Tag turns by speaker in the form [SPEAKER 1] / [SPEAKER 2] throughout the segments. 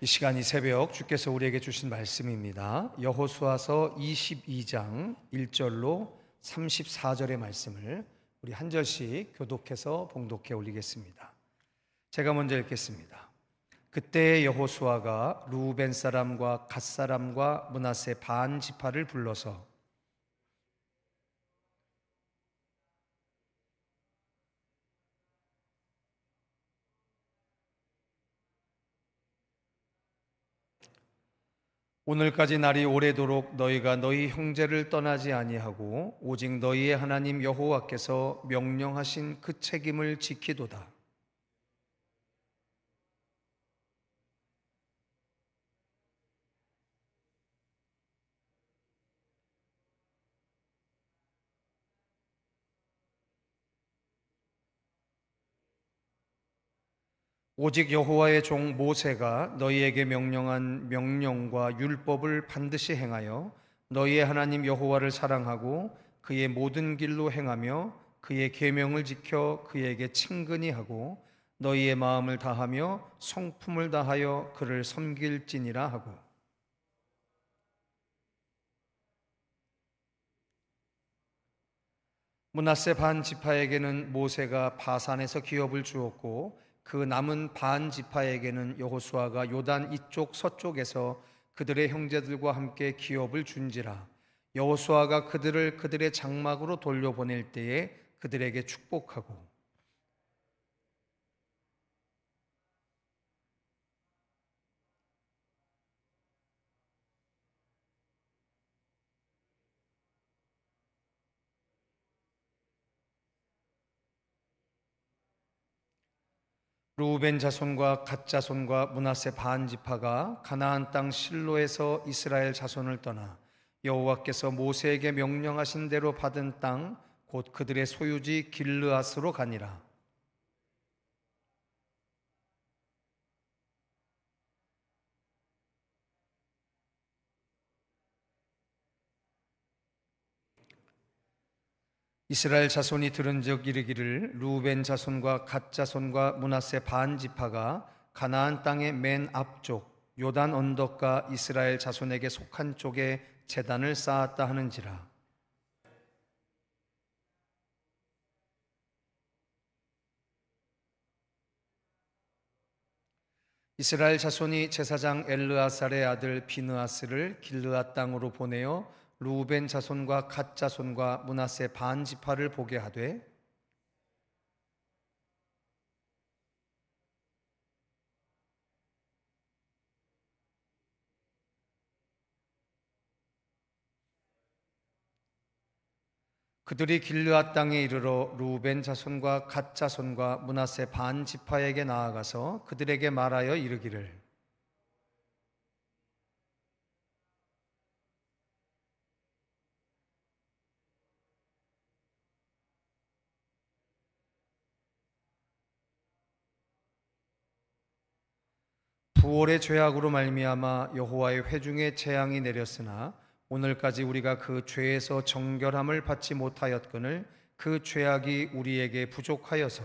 [SPEAKER 1] 이 시간 이 새벽 주께서 우리에게 주신 말씀입니다. 여호수아서 22장 1절로 34절의 말씀을 우리 한 절씩 교독해서 봉독해 올리겠습니다. 제가 먼저 읽겠습니다. 그때 여호수아가 루벤 사람과 갓 사람과 문하세 반 지파를 불러서 오늘까지 날이 오래도록 너희가 너희 형제를 떠나지 아니하고 오직 너희의 하나님 여호와께서 명령하신 그 책임을 지키도다. 오직 여호와의 종 모세가 너희에게 명령한 명령과 율법을 반드시 행하여 너희의 하나님 여호와를 사랑하고 그의 모든 길로 행하며 그의 계명을 지켜 그에게 친근히 하고 너희의 마음을 다하며 성품을 다하여 그를 섬길지니라 하고. 문하세 반 지파에게는 모세가 바산에서 기업을 주었고 그 남은 반 지파에게는 여호수아가 요단 이쪽 서쪽에서 그들의 형제들과 함께 기업을 준지라. 여호수아가 그들을 그들의 장막으로 돌려보낼 때에 그들에게 축복하고 루벤 자손과 갓 자손과 문하세 반 지파가 가나안 땅 실로에서 이스라엘 자손을 떠나 여호와께서 모세에게 명령하신 대로 받은 땅 곧 그들의 소유지 길르앗으로 가니라 이스라엘 자손이 들은즉 이르기를 루벤 자손과 갓 자손과 문하세 반 지파가 가나안 땅의 맨 앞쪽 요단 언덕과 이스라엘 자손에게 속한 쪽에 제단을 쌓았다 하는지라. 이스라엘 자손이 제사장 엘르아살의 아들 비느아스를 길르앗 땅으로 보내어 루벤 자손과 갓 자손과 문하세 반 지파를 보게 하되 그들이 길르앗 땅에 이르러 루벤 자손과 갓 자손과 문하세 반 지파에게 나아가서 그들에게 말하여 이르기를 부월의 죄악으로 말미암아 여호와의 회중의 재앙이 내렸으나 오늘까지 우리가 그 죄에서 정결함을 받지 못하였거늘 그 죄악이 우리에게 부족하여서.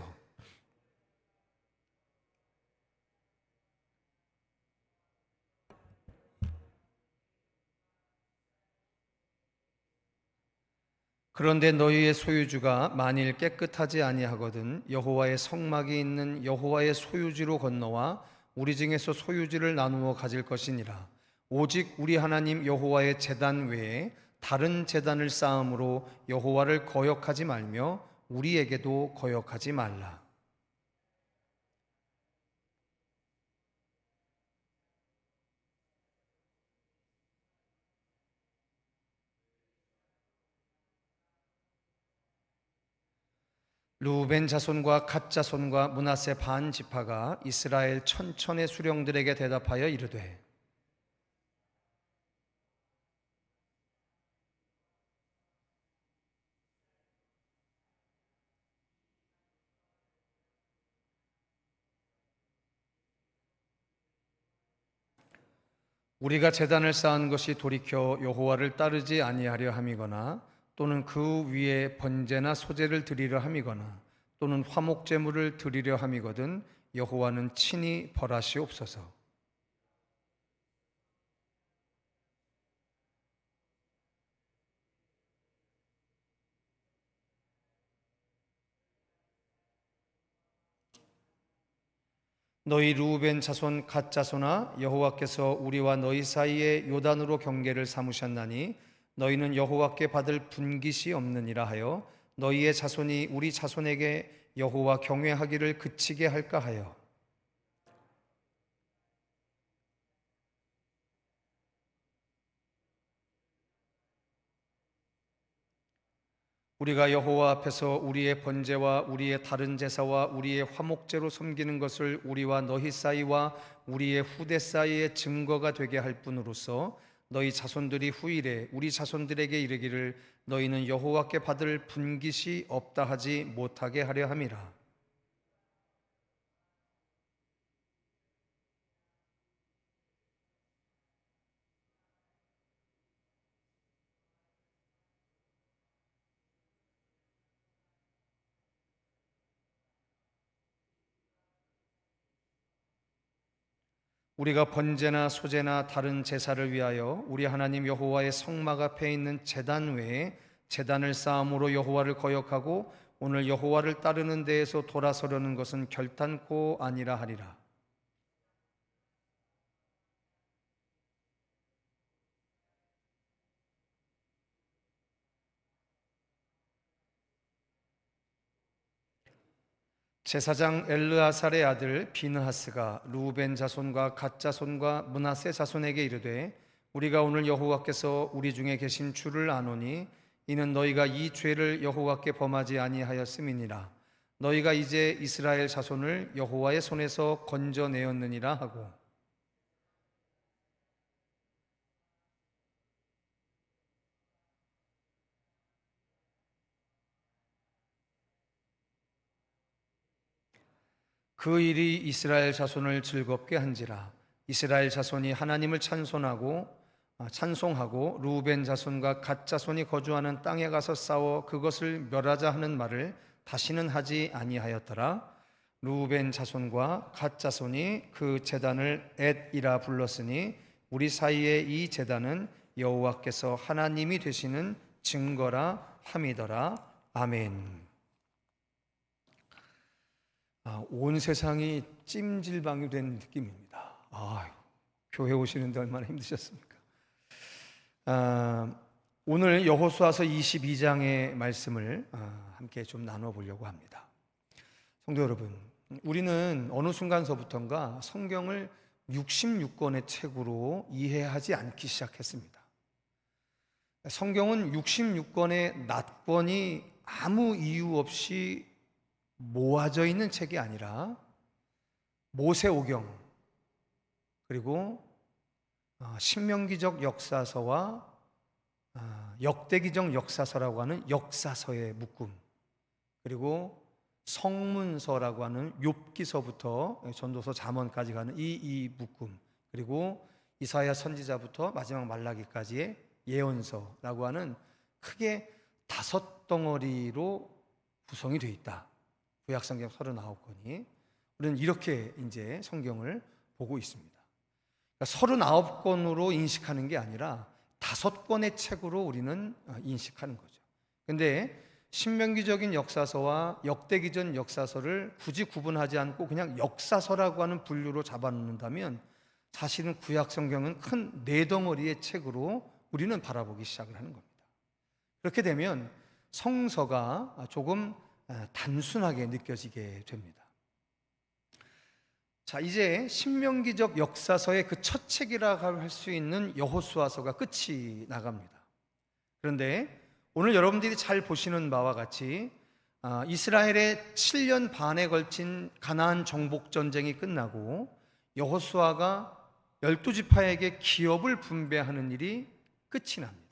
[SPEAKER 1] 그런데 너희의 소유주가 만일 깨끗하지 아니하거든 여호와의 성막이 있는 여호와의 소유지로 건너와 우리 중에서 소유지를 나누어 가질 것이니라. 오직 우리 하나님 여호와의 제단 외에 다른 제단을 쌓음으로 여호와를 거역하지 말며 우리에게도 거역하지 말라 루벤 자손과 갓 자손과 문하세 반 지파가 이스라엘 천천의 수령들에게 대답하여 이르되 우리가 제단을 쌓은 것이 돌이켜 여호와를 따르지 아니하려 함이거나 또는 그 위에 번제나 소제를 드리려 함이거나 또는 화목 제물을 드리려 함이거든 여호와는 친히 벌하시옵소서. 너희 루벤 자손 갓 자손아 여호와께서 우리와 너희 사이에 요단으로 경계를 삼으셨나니 너희는 여호와께 받을 분깃이 없느니라 하여 너희의 자손이 우리 자손에게 여호와 경외하기를 그치게 할까 하여. 우리가 여호와 앞에서 우리의 번제와 우리의 다른 제사와 우리의 화목제로 섬기는 것을 우리와 너희 사이와 우리의 후대 사이의 증거가 되게 할 뿐으로서 너희 자손들이 후일에 우리 자손들에게 이르기를 너희는 여호와께 받을 분깃이 없다 하지 못하게 하려 함이라. 우리가 번제나 소제나 다른 제사를 위하여 우리 하나님 여호와의 성막 앞에 있는 제단 외에 제단을 쌓음으로 여호와를 거역하고 오늘 여호와를 따르는 데에서 돌아서려는 것은 결단코 아니라 하리라. 제사장 엘르아살의 아들 비느하스가 루벤 자손과 갓 자손과 문하세 자손에게 이르되 우리가 오늘 여호와께서 우리 중에 계신 줄을 아노니 이는 너희가 이 죄를 여호와께 범하지 아니하였음이니라. 너희가 이제 이스라엘 자손을 여호와의 손에서 건져내었느니라 하고 그 일이 이스라엘 자손을 즐겁게 한지라. 이스라엘 자손이 하나님을 찬송하고 아, 찬송하고 루벤 자손과 갓 자손이 거주하는 땅에 가서 싸워 그것을 멸하자 하는 말을 다시는 하지 아니하였더라. 루벤 자손과 갓 자손이 그 제단을 엣이라 불렀으니 우리 사이에 이 제단은 여호와께서 하나님이 되시는 증거라 함이더라. 아멘. 아, 온 세상이 찜질방이 된 느낌입니다. 아, 교회 오시는데 얼마나 힘드셨습니까? 아, 오늘 여호수아서 22장의 말씀을 아, 함께 좀 나눠 보려고 합니다. 성도 여러분, 우리는 어느 순간서부터인가 성경을 66권의 책으로 이해하지 않기 시작했습니다. 성경은 66권의 낫권이 아무 이유 없이 모아져 있는 책이 아니라 모세오경 그리고 어, 신명기적 역사서와 어, 역대기적 역사서라고 하는 역사서의 묶음 그리고 성문서라고 하는 욥기서부터 전도서 잠언까지 가는 이 이 묶음 그리고 이사야 선지자부터 마지막 말라기까지의 예언서라고 하는 크게 다섯 덩어리로 구성이 되어 있다. 구약 성경 39권이 우리는 이렇게 이제 성경을 보고 있습니다. 그러니까 39권으로 인식하는 게 아니라 다섯 권의 책으로 우리는 어, 인식하는 거죠. 근데 신명기적인 역사서와 역대기전 역사서를 굳이 구분하지 않고 그냥 역사서라고 하는 분류로 잡아놓는다면 사실은 구약 성경은 큰 네 덩어리의 책으로 우리는 바라보기 시작을 하는 겁니다. 그렇게 되면 성서가 조금 아, 단순하게 느껴지게 됩니다. 자, 이제 신명기적 역사서의 그 첫 책이라고 할 수 있는 여호수아서가 끝이 나갑니다. 그런데 오늘 여러분들이 잘 보시는 바와 같이 아, 이스라엘의 7년 반에 걸친 가나안 정복 전쟁이 끝나고 여호수아가 열두 지파에게 기업을 분배하는 일이 끝이 납니다.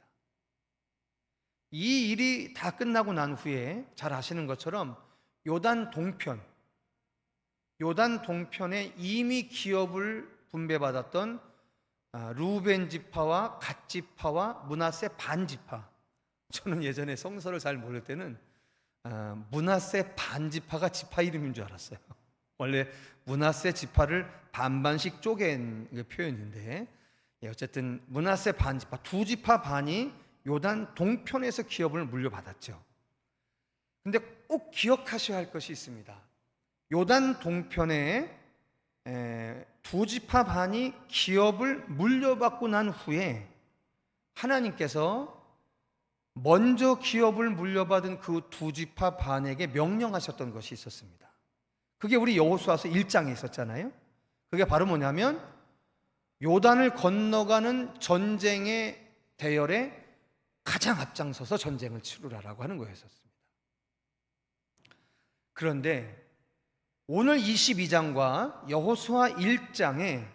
[SPEAKER 1] 이 일이 다 끝나고 난 후에 잘 아시는 것처럼 요단 동편, 요단 동편에 이미 기업을 분배받았던 아, 루벤 지파와 갓 지파와 문하세 반 지파. 저는 예전에 성서를 잘 모를 때는 아, 문하세 반 지파가 지파 이름인 줄 알았어요. 원래 문하세 지파를 반반씩 쪼갠 그 표현인데 예, 어쨌든 문하세 반 지파 두 지파 반이 요단 동편에서 기업을 물려받았죠. 근데 꼭 기억하셔야 할 것이 있습니다. 요단 동편에 에, 두 지파 반이 기업을 물려받고 난 후에 하나님께서 먼저 기업을 물려받은 그 두 지파 반에게 명령하셨던 것이 있었습니다. 그게 우리 여호수아서 1장에 있었잖아요. 그게 바로 뭐냐면 요단을 건너가는 전쟁의 대열에 가장 앞장서서 전쟁을 치르라라고 하는 거였었습니다. 그런데 오늘 22장과 여호수아 1장에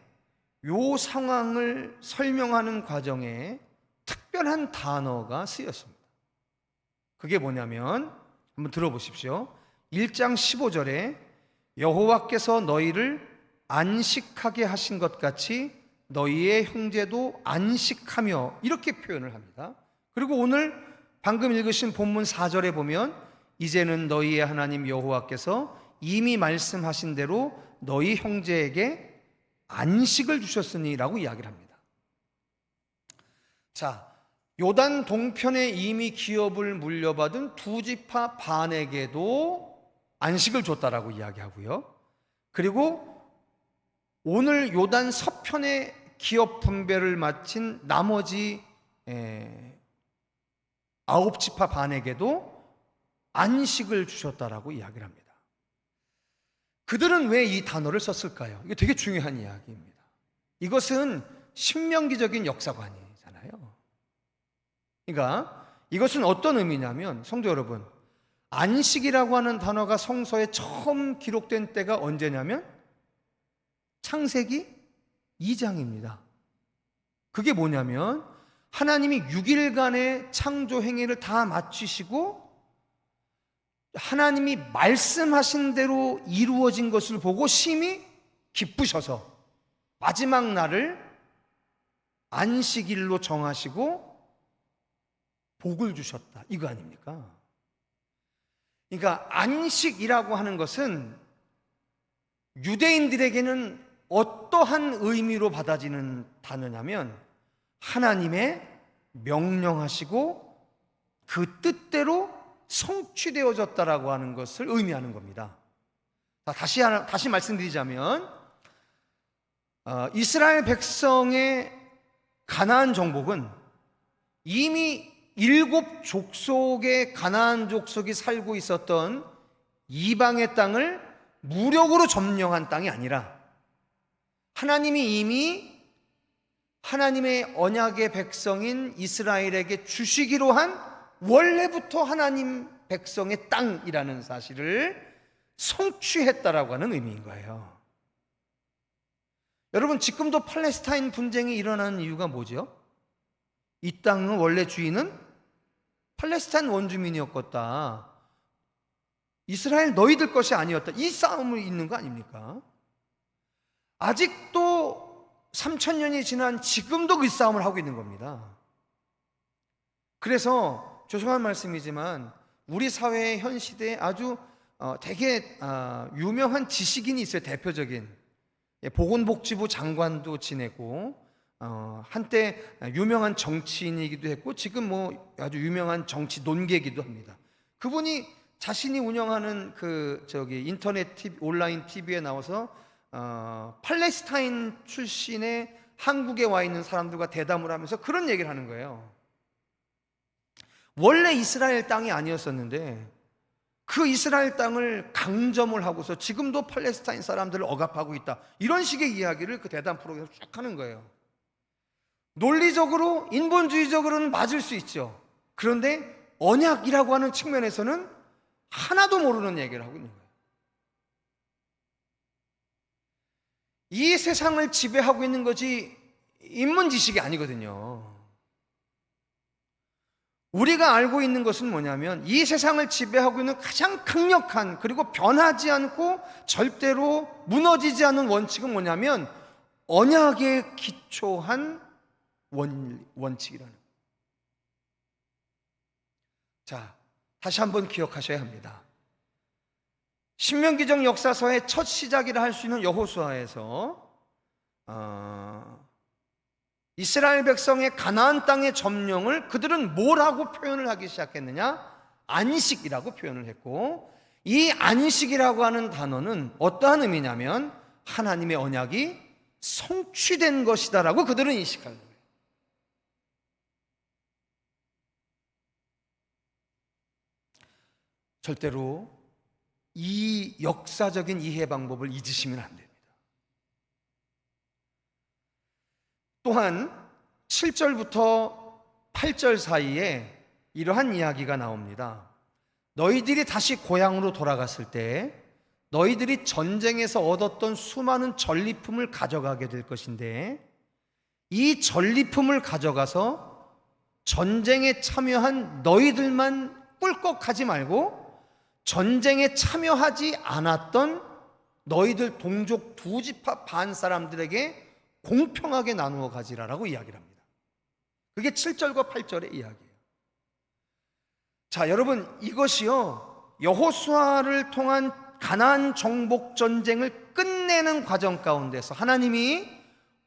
[SPEAKER 1] 요 상황을 설명하는 과정에 특별한 단어가 쓰였습니다. 그게 뭐냐면 한번 들어보십시오. 1장 15절에 여호와께서 너희를 안식하게 하신 것 같이 너희의 형제도 안식하며 이렇게 표현을 합니다. 그리고 오늘 방금 읽으신 본문 4절에 보면 이제는 너희의 하나님 여호와께서 이미 말씀하신 대로 너희 형제에게 안식을 주셨으니라고 이야기를 합니다. 자, 요단 동편에 이미 기업을 물려받은 두 지파 반에게도 안식을 줬다라고 이야기하고요. 그리고 오늘 요단 서편의 기업 분배를 마친 나머지 에, 아홉 지파 반에게도 안식을 주셨다라고 이야기를 합니다. 그들은 왜 이 단어를 썼을까요? 이게 되게 중요한 이야기입니다. 이것은 신명기적인 역사관이잖아요. 그러니까 이것은 어떤 의미냐면 성도 여러분, 안식이라고 하는 단어가 성서에 처음 기록된 때가 언제냐면 창세기 2장입니다. 그게 뭐냐면 하나님이 6일간의 창조 행위를 다 마치시고 하나님이 말씀하신 대로 이루어진 것을 보고 심히 기쁘셔서 마지막 날을 안식일로 정하시고 복을 주셨다. 이거 아닙니까? 그러니까 안식이라고 하는 것은 유대인들에게는 어떠한 의미로 받아지는 단어냐면 하나님의 명령하시고 그 뜻대로 성취되어졌다라고 하는 것을 의미하는 겁니다. 자, 다시 하나, 다시 말씀드리자면 어, 이스라엘 백성의 가나안 정복은 이미 일곱 족속의 가나안 족속이 살고 있었던 이방의 땅을 무력으로 점령한 땅이 아니라 하나님이 이미 하나님의 언약의 백성인 이스라엘에게 주시기로 한 원래부터 하나님 백성의 땅이라는 사실을 성취했다라고 하는 의미인 거예요. 여러분 지금도 팔레스타인 분쟁이 일어나는 이유가 뭐죠? 이 땅은 원래 주인은 팔레스타인 원주민이었겠다. 이스라엘 너희들 것이 아니었다. 이 싸움이 있는 거 아닙니까? 아직도 3천 년이 지난 지금도 그 싸움을 하고 있는 겁니다. 그래서 죄송한 말씀이지만 우리 사회의 현 시대에 아주 어, 되게 어, 유명한 지식인이 있어요. 대표적인 예, 보건복지부 장관도 지내고 어, 한때 유명한 정치인이기도 했고 지금 뭐 아주 유명한 정치 논객이기도 합니다. 그분이 자신이 운영하는 그 저기 인터넷 TV, 온라인 TV에 나와서 어, 팔레스타인 출신의 한국에 와 있는 사람들과 대담을 하면서 그런 얘기를 하는 거예요. 원래 이스라엘 땅이 아니었었는데 그 이스라엘 땅을 강점을 하고서 지금도 팔레스타인 사람들을 억압하고 있다. 이런 식의 이야기를 그 대담 프로그램에서 쭉 하는 거예요. 논리적으로, 인본주의적으로는 맞을 수 있죠. 그런데 언약이라고 하는 측면에서는 하나도 모르는 얘기를 하고 있는 거예요. 이 세상을 지배하고 있는 것이 인문 지식이 아니거든요. 우리가 알고 있는 것은 뭐냐면 이 세상을 지배하고 있는 가장 강력한 그리고 변하지 않고 절대로 무너지지 않는 원칙은 뭐냐면 언약에 기초한 원, 원칙이라는. 자, 다시 한번 기억하셔야 합니다. 신명기적 역사서의 첫 시작이라 할 수 있는 여호수아에서 어, 이스라엘 백성의 가나안 땅의 점령을 그들은 뭐라고 표현을 하기 시작했느냐? 안식이라고 표현을 했고 이 안식이라고 하는 단어는 어떠한 의미냐면 하나님의 언약이 성취된 것이다라고 그들은 인식하는 거예요. 절대로 이 역사적인 이해 방법을 잊으시면 안 됩니다. 또한 7절부터 8절 사이에 이러한 이야기가 나옵니다. 너희들이 다시 고향으로 돌아갔을 때 너희들이 전쟁에서 얻었던 수많은 전리품을 가져가게 될 것인데 이 전리품을 가져가서 전쟁에 참여한 너희들만 꿀꺽하지 말고 전쟁에 참여하지 않았던 너희들 동족 두 지파 반 사람들에게 공평하게 나누어 가지라라고 이야기를 합니다. 그게 7절과 8절의 이야기예요. 자, 여러분 이것이요. 여호수아를 통한 가나안 정복 전쟁을 끝내는 과정 가운데서 하나님이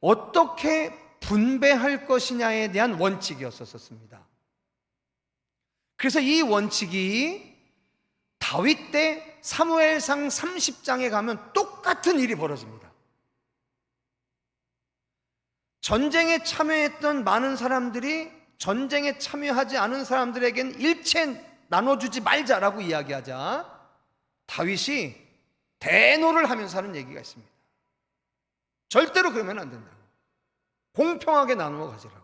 [SPEAKER 1] 어떻게 분배할 것이냐에 대한 원칙이었었습니다. 그래서 이 원칙이 다윗 때 사무엘상 30장에 가면 똑같은 일이 벌어집니다. 전쟁에 참여했던 많은 사람들이 전쟁에 참여하지 않은 사람들에겐 일체 나눠주지 말자라고 이야기하자 다윗이 대노를 하면서 하는 얘기가 있습니다. 절대로 그러면 안 된다고. 공평하게 나누어 가지라고.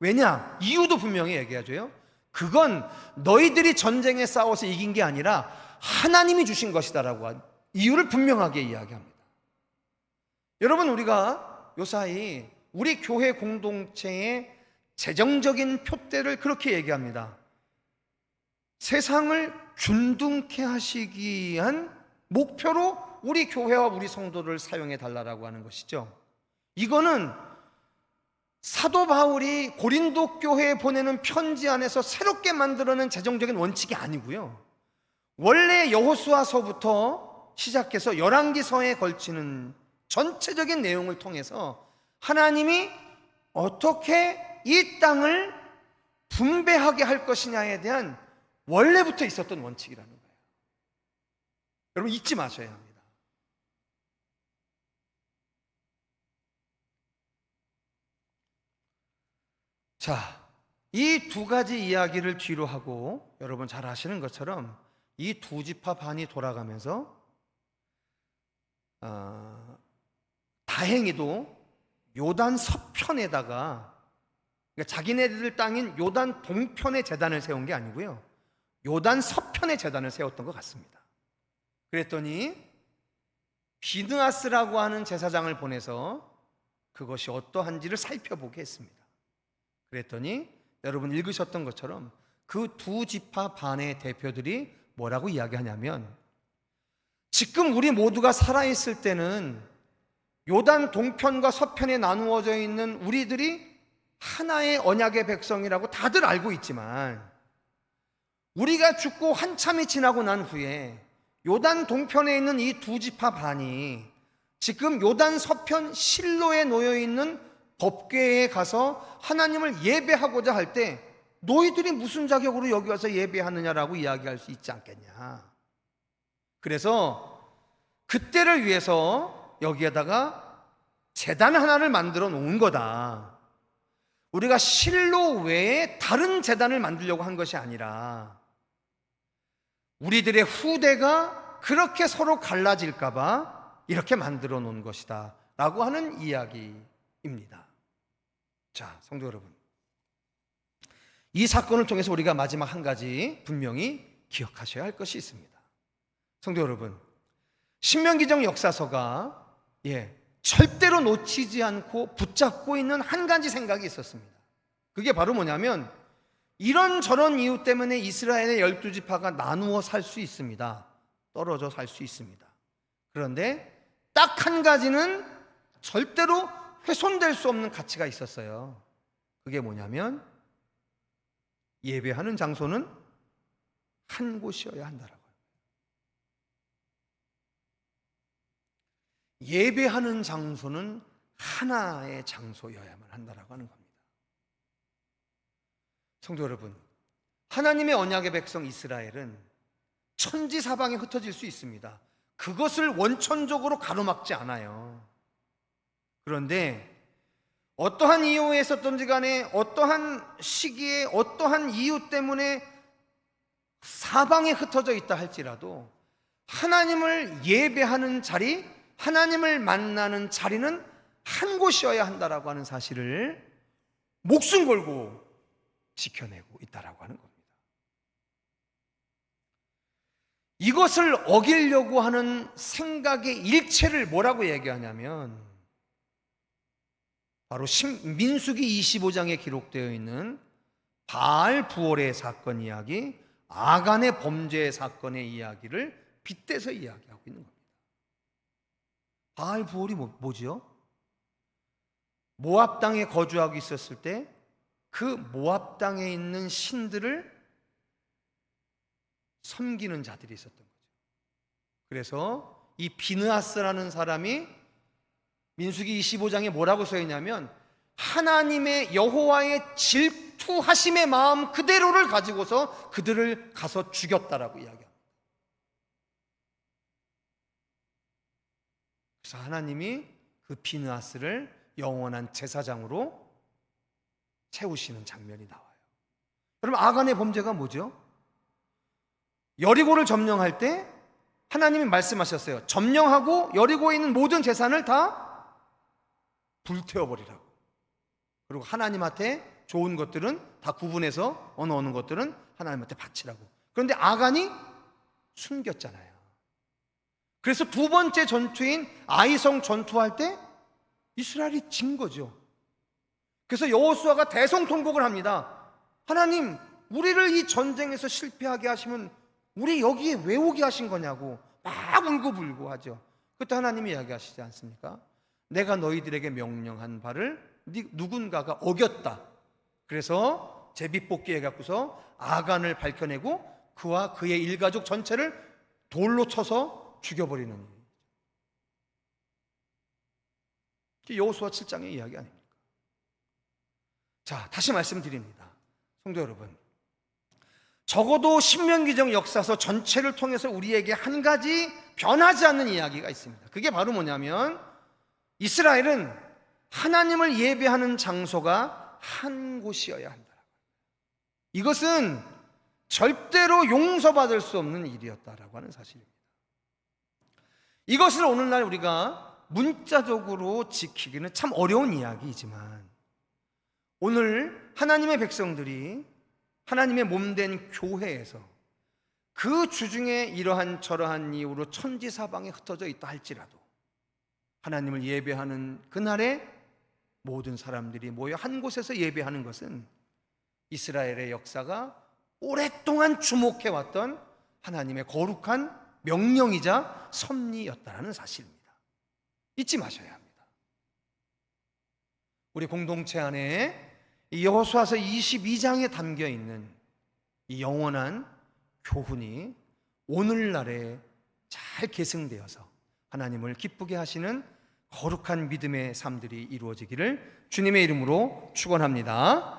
[SPEAKER 1] 왜냐? 이유도 분명히 얘기하죠. 그건 너희들이 전쟁에 싸워서 이긴 게 아니라 하나님이 주신 것이다라고 이유를 분명하게 이야기합니다. 여러분 우리가 요사이 우리 교회 공동체의 재정적인 표대를 그렇게 얘기합니다. 세상을 균등케 하시기 위한 목표로 우리 교회와 우리 성도를 사용해 달라고 하는 것이죠. 이거는 사도 바울이 고린도 교회에 보내는 편지 안에서 새롭게 만들어낸 재정적인 원칙이 아니고요. 원래 여호수아서부터 시작해서 열왕기서에 걸치는 전체적인 내용을 통해서 하나님이 어떻게 이 땅을 분배하게 할 것이냐에 대한 원래부터 있었던 원칙이라는 거예요. 여러분 잊지 마셔야 합니다. 자, 이 두 가지 이야기를 뒤로 하고 여러분 잘 아시는 것처럼 이 두 지파 반이 돌아가면서 어, 다행히도 요단 서편에다가 그러니까 자기네들 땅인 요단 동편의 재단을 세운 게 아니고요. 요단 서편의 재단을 세웠던 것 같습니다. 그랬더니 비느아스라고 하는 제사장을 보내서 그것이 어떠한지를 살펴보게 했습니다. 그랬더니 여러분 읽으셨던 것처럼 그 두 지파 반의 대표들이 뭐라고 이야기하냐면 지금 우리 모두가 살아있을 때는 요단 동편과 서편에 나누어져 있는 우리들이 하나의 언약의 백성이라고 다들 알고 있지만 우리가 죽고 한참이 지나고 난 후에 요단 동편에 있는 이 두 지파 반이 지금 요단 서편 실로에 놓여 있는 법궤에 가서 하나님을 예배하고자 할 때 너희들이 무슨 자격으로 여기 와서 예배하느냐라고 이야기할 수 있지 않겠냐. 그래서 그때를 위해서 여기에다가 재단 하나를 만들어 놓은 거다. 우리가 실로 외에 다른 재단을 만들려고 한 것이 아니라 우리들의 후대가 그렇게 서로 갈라질까봐 이렇게 만들어 놓은 것이다. 라고 하는 이야기입니다. 자, 성도 여러분. 이 사건을 통해서 우리가 마지막 한 가지 분명히 기억하셔야 할 것이 있습니다. 성도 여러분. 신명기정 역사서가 예, 절대로 놓치지 않고 붙잡고 있는 한 가지 생각이 있었습니다. 그게 바로 뭐냐면 이런저런 이유 때문에 이스라엘의 열두 지파가 나누어 살 수 있습니다. 떨어져 살 수 있습니다. 그런데 딱 한 가지는 절대로 훼손될 수 없는 가치가 있었어요. 그게 뭐냐면 예배하는 장소는 한 곳이어야 한다라고요. 예배하는 장소는 하나의 장소여야만 한다라고 하는 겁니다. 성도 여러분, 하나님의 언약의 백성 이스라엘은 천지 사방에 흩어질 수 있습니다. 그것을 원천적으로 가로막지 않아요. 그런데 어떠한 이유에 있었던지 간에 어떠한 시기에 어떠한 이유 때문에 사방에 흩어져 있다 할지라도 하나님을 예배하는 자리, 하나님을 만나는 자리는 한 곳이어야 한다라고 하는 사실을 목숨 걸고 지켜내고 있다라고 하는 겁니다. 이것을 어기려고 하는 생각의 일체를 뭐라고 얘기하냐면 바로 신- 민수기 25장에 기록되어 있는 바알 부월의 사건 이야기, 아간의 범죄 사건의 이야기를 빗대서 이야기하고 있는 겁니다. 바알 부월이 뭐, 뭐지요? 모압 땅에 거주하고 있었을 때 그 모압 땅에 있는 신들을 섬기는 자들이 있었던 거죠. 그래서 이 비느하스라는 사람이 민수기 25장에 뭐라고 써 있냐면 하나님의 여호와의 질투하심의 마음 그대로를 가지고서 그들을 가서 죽였다라고 이야기합니다. 그래서 하나님이 그 비느하스를 영원한 제사장으로 채우시는 장면이 나와요. 그럼 아간의 범죄가 뭐죠? 여리고를 점령할 때 하나님이 말씀하셨어요. 점령하고 여리고에 있는 모든 재산을 다 불태워 버리라고. 그리고 하나님한테 좋은 것들은 다 구분해서 어느 어느 것들은 하나님한테 바치라고. 그런데 아간이 숨겼잖아요. 그래서 두 번째 전투인 아이성 전투할 때 이스라엘이 진 거죠. 그래서 여호수아가 대성통곡을 합니다. 하나님, 우리를 이 전쟁에서 실패하게 하시면 우리 여기에 왜 오게 하신 거냐고 막 울고불고 하죠. 그때 하나님이 이야기하시지 않습니까? 내가 너희들에게 명령한 바를 네- 누군가가 어겼다. 그래서 제비뽑기 해갖고서 아간을 밝혀내고 그와 그의 일가족 전체를 돌로 쳐서 죽여버리는 일. 이게 여호수아 7장의 이야기 아닙니까? 자, 다시 말씀드립니다. 성도 여러분. 적어도 신명기정 역사서 전체를 통해서 우리에게 한 가지 변하지 않는 이야기가 있습니다. 그게 바로 뭐냐면 이스라엘은 하나님을 예배하는 장소가 한 곳이어야 한다. 이것은 절대로 용서받을 수 없는 일이었다라고 하는 사실입니다. 이것을 오늘날 우리가 문자적으로 지키기는 참 어려운 이야기이지만 오늘 하나님의 백성들이 하나님의 몸된 교회에서 그 주중에 이러한 저러한 이유로 천지사방에 흩어져 있다 할지라도 하나님을 예배하는 그날에 모든 사람들이 모여 한 곳에서 예배하는 것은 이스라엘의 역사가 오랫동안 주목해왔던 하나님의 거룩한 명령이자 섭리였다라는 사실입니다. 잊지 마셔야 합니다. 우리 공동체 안에 이 여호수아서 22장에 담겨 있는 이 영원한 교훈이 오늘날에 잘 계승되어서 하나님을 기쁘게 하시는 거룩한 믿음의 삶들이 이루어지기를 주님의 이름으로 축원합니다.